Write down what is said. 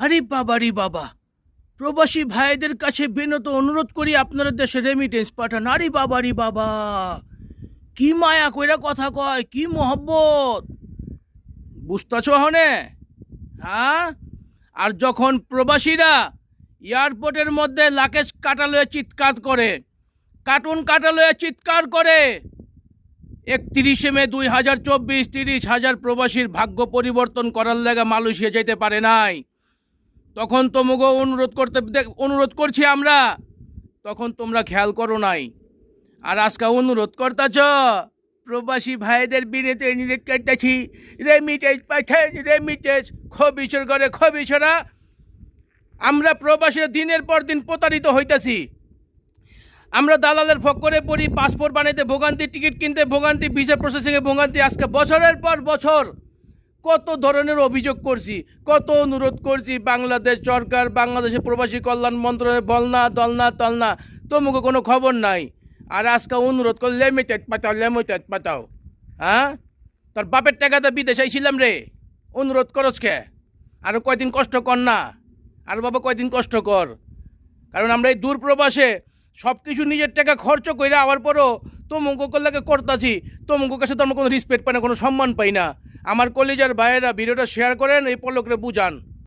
আরে বাবা রে বাবা। প্রবাসী ভাইদের কাছে বিনত অনুরোধ করি আপনারা দেশে রেমিটেন্স পাঠান। আরে বাবা রে বাবা। কি মায়া কইরা কথা কয়, কি মহব্বত। বুঝতেছ হনে? হ্যাঁ? আর যখন প্রবাসীরা এয়ারপোর্টের মধ্যে লাকেজ কাটালয়ে চিৎকার করে কার্টুন কাটালয়ে চিৎকার করে, একত্রিশে মে দুই হাজার চব্বিশ, তিরিশ হাজার প্রবাসীর ভাগ্য পরিবর্তন করার লেগে মালয়েশিয়া যেতে পারে নাই। তখন তোমাকে অনুরোধ করতে অনুরোধ করছি আমরা। তখন তোমরা খেয়াল করো নাই। আর আজকে অনুরোধ করতেছ, প্রবাসী ভাইদের বিনেতে অনুরোধ করতেছি। রেমিটেজ পাঠান রেমিটেজ খবিসর করে খবিসরা। আমরা প্রবাসীরা দিনের পর দিন প্রতারিত হইতাছি। আমরা দালালের ফক্করে পড়ি পাসপোর্ট বানাইতে ভোগান্তি টিকিট কিনতে ভোগান্তি ভিসা প্রসেসিংয়ে ভোগান্তি। আজকে বছরের পর বছর কত ধরনের অভিযোগ করছি, কত অনুরোধ করছি, বাংলাদেশ সরকার, বাংলাদেশের প্রবাসী কল্যাণ মন্ত্রণালয়, বলনা, দলনা, তলনা, তোমাকে কোনো খবর নাই। আর আজকে অনুরোধ করলে পাতাও পাঠাও লেমিটেড পাতাও হ্যাঁ? তোর বাপের টাকাতে বিদেশ আইছিলাম রে। অনুরোধ করস কে? আরও কয়দিন কষ্ট কর না। আর বাবা কয়দিন কষ্ট কর। কারণ আমরা এই দূর প্রবাসে সব কিছু নিজের টাকা খরচ করে আওয়ার পরও তোমুক লাগে করতাছি। তোমুক কাছে তো আমরা কোনো রেসপেক্ট পাই না, কোনো সম্মান পাই না। আমার কলিজার ভাইয়েরা ভিডিওটা শেয়ার করেন এই পলকরে বুঝান